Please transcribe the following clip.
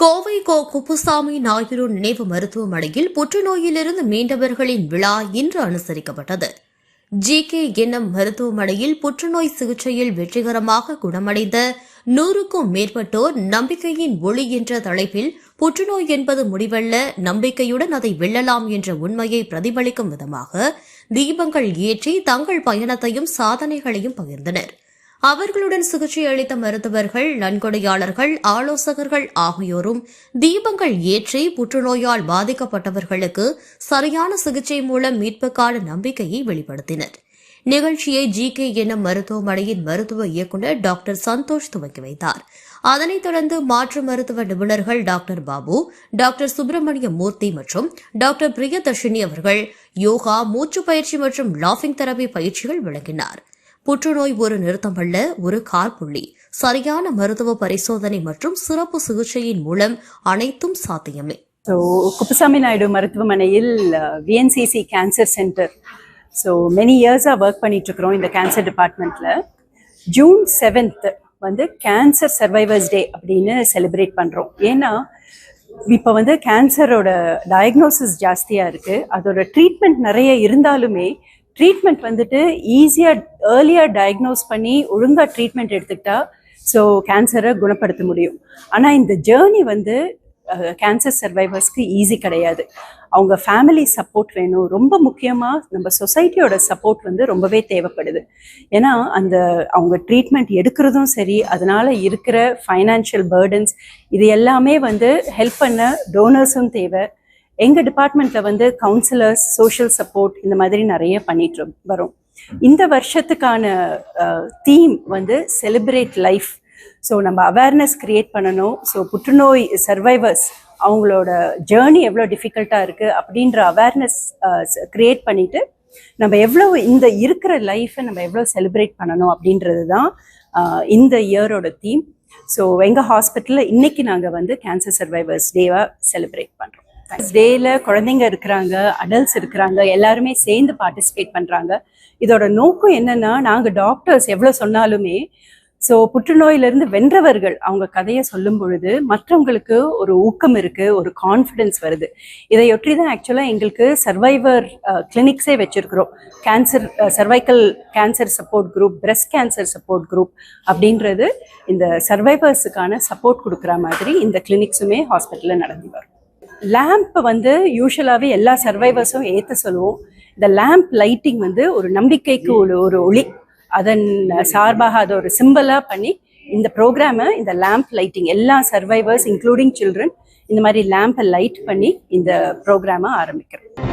கோவை கோ குப்புசாமி நாயுடு நினைவு மருத்துவமனையில் புற்றுநோயிலிருந்து மீண்டவர்களின் விழா இன்று அனுசரிக்கப்பட்டது. ஜி கே என்எம் மருத்துவமனையில் புற்றுநோய் சிகிச்சையில் வெற்றிகரமாக குணமடைந்த நூறுக்கும் மேற்பட்டோர் நம்பிக்கையின் ஒளி என்ற தலைப்பில் புற்றுநோய் என்பது முடிவல்ல நம்பிக்கையுடன் அதை வெல்லலாம் என்ற உண்மையை பிரதிபலிக்கும் விதமாக தீபங்கள் ஏற்றி தங்கள் பயணத்தையும் சாதனைகளையும் பகிர்ந்தனர். அவர்களுடன் சிகிச்சை அளித்த மருத்துவர்கள் நன்கொடையாளர்கள் ஆலோசகர்கள் ஆகியோரும் தீபங்கள் ஏற்றி புற்றுநோயால் பாதிக்கப்பட்டவர்களுக்கு சரியான சிகிச்சை மூலம் மீட்புக்கான நம்பிக்கையை வெளிப்படுத்தினர். நிகழ்ச்சியை ஜி கே எனும் மருத்துவமனையின் மருத்துவ இயக்குநர் டாக்டர் சந்தோஷ் துவக்கி வைத்தார். அதனைத் தொடர்ந்து மாற்று மருத்துவ நிபுணர்கள் டாக்டர் பாபு டாக்டர் சுப்பிரமணிய மூர்த்தி மற்றும் டாக்டர் பிரியதர்ஷினி அவர்கள் யோகா மூச்சு பயிற்சி மற்றும் லாஃபிங் தெரபி பயிற்சிகள் வழங்கினார். புற்றுநோய் ஒரு நிறுத்தமல்ல ஒரு கார்புள்ளி சரியான மருத்துவ பரிசோதனை மற்றும் சிறப்பு சிகிச்சையின் மூலம் அனைத்தும் சாத்தியமே. ஸோ குப்புசாமி நாயுடு மருத்துவமனையில் VNCC cancer centre so many இயர்ஸாக ஒர்க் பண்ணிகிட்ருக்குறோம் இந்த கேன்சர் டிபார்ட்மெண்ட்டில் ஜூன் செவன்த் வந்து கேன்சர் சர்வைவர்ஸ் டே அப்படின்னு செலிப்ரேட் பண்ணுறோம் ஏன்னா இப்போ வந்து கேன்சரோட டயக்னோசிஸ் ஜாஸ்தியாக இருக்குது அதோட ட்ரீட்மெண்ட் நிறைய இருந்தாலுமே ட்ரீட்மெண்ட் வந்துட்டு ஈஸியாக ஏர்லியாக டயக்னோஸ் பண்ணி ஒழுங்காக ட்ரீட்மெண்ட் எடுத்துக்கிட்டா ஸோ கேன்சரை குணப்படுத்த முடியும். ஆனால் இந்த ஜேர்னி வந்து கேன்சர் சர்வைவர்ஸ்க்கு ஈஸி கிடையாது. அவங்க ஃபேமிலி சப்போர்ட் வேணும். ரொம்ப முக்கியமாக நம்ம சொசைட்டியோட சப்போர்ட் வந்து ரொம்பவே தேவைப்படுது. ஏன்னா அந்த அவங்க ட்ரீட்மெண்ட் எடுக்கிறதும் சரி அதனால் இருக்கிற ஃபைனான்ஷியல் பேர்டன்ஸ் இது எல்லாமே வந்து ஹெல்ப் பண்ண டோனர்ஸும் தேவை. எங்கள் டிபார்ட்மெண்ட்டில் வந்து கவுன்சிலர்ஸ் சோஷியல் சப்போர்ட் இந்த மாதிரி நிறைய பண்ணிட்டு வரும். இந்த வருஷத்துக்கான தீம் வந்து செலிப்ரேட் லைஃப் ஸோ நம்ம அவேர்னஸ் கிரியேட் பண்ணணும். ஸோ புற்றுநோய் சர்வைவர்ஸ் அவங்களோட ஜேர்னி எவ்வளோ டிஃபிகல்ட்டாக இருக்குது அப்படின்ற அவேர்னஸ் கிரியேட் பண்ணிட்டு நம்ம எவ்வளோ இந்த இருக்கிற லைஃப்பை நம்ம எவ்வளோ செலிப்ரேட் பண்ணணும் அப்படின்றது தான் இந்த இயரோட தீம் ஸோ எங்கள் ஹாஸ்பிட்டலில் இன்னைக்கு நாங்கள் வந்து கேன்சர் சர்வைவர்ஸ் டேவாக செலிப்ரேட் பண்ணுறோம் டேல குழந்தைங்க இருக்கிறாங்க அடல்ட்ஸ் இருக்கிறாங்க எல்லாருமே சேர்ந்து பார்ட்டிசிபேட் பண்ணுறாங்க இதோட நோக்கம் என்னன்னா நாங்கள் டாக்டர்ஸ் எவ்வளோ சொன்னாலுமே ஸோ புற்றுநோயிலிருந்து வென்றவர்கள் அவங்க கதையை சொல்லும் பொழுது மற்றவங்களுக்கு ஒரு ஊக்கம் இருக்கு ஒரு கான்ஃபிடென்ஸ் வருது. இதையொற்றி தான் ஆக்சுவலாக எங்களுக்கு சர்வைவர் கிளினிக்ஸே வச்சிருக்கிறோம். Cancer cervical cancer support group breast cancer support group அப்படின்றது இந்த சர்வைவர்ஸுக்கான சப்போர்ட் கொடுக்குற மாதிரி இந்த கிளினிக்ஸுமே ஹாஸ்பிட்டலில் நடந்து வரும். லேம்ப் வந்து யூஸ்வலாகவே எல்லா சர்வைவர்ஸும் ஏற்ற சொல்லுவோம். இந்த லேம்ப் லைட்டிங் வந்து ஒரு நம்பிக்கைக்கு ஒரு ஒரு ஒளி. அதன் சார்பாக அதை ஒரு சிம்பிளாக பண்ணி இந்த ப்ரோக்ராமை இந்த லேம்ப் லைட்டிங் எல்லா சர்வைவர்ஸ் இன்க்ளூடிங் சில்ட்ரன் இந்த மாதிரி லேம்பை லைட் பண்ணி இந்த ப்ரோக்ராமை ஆரம்பிக்கிறோம்.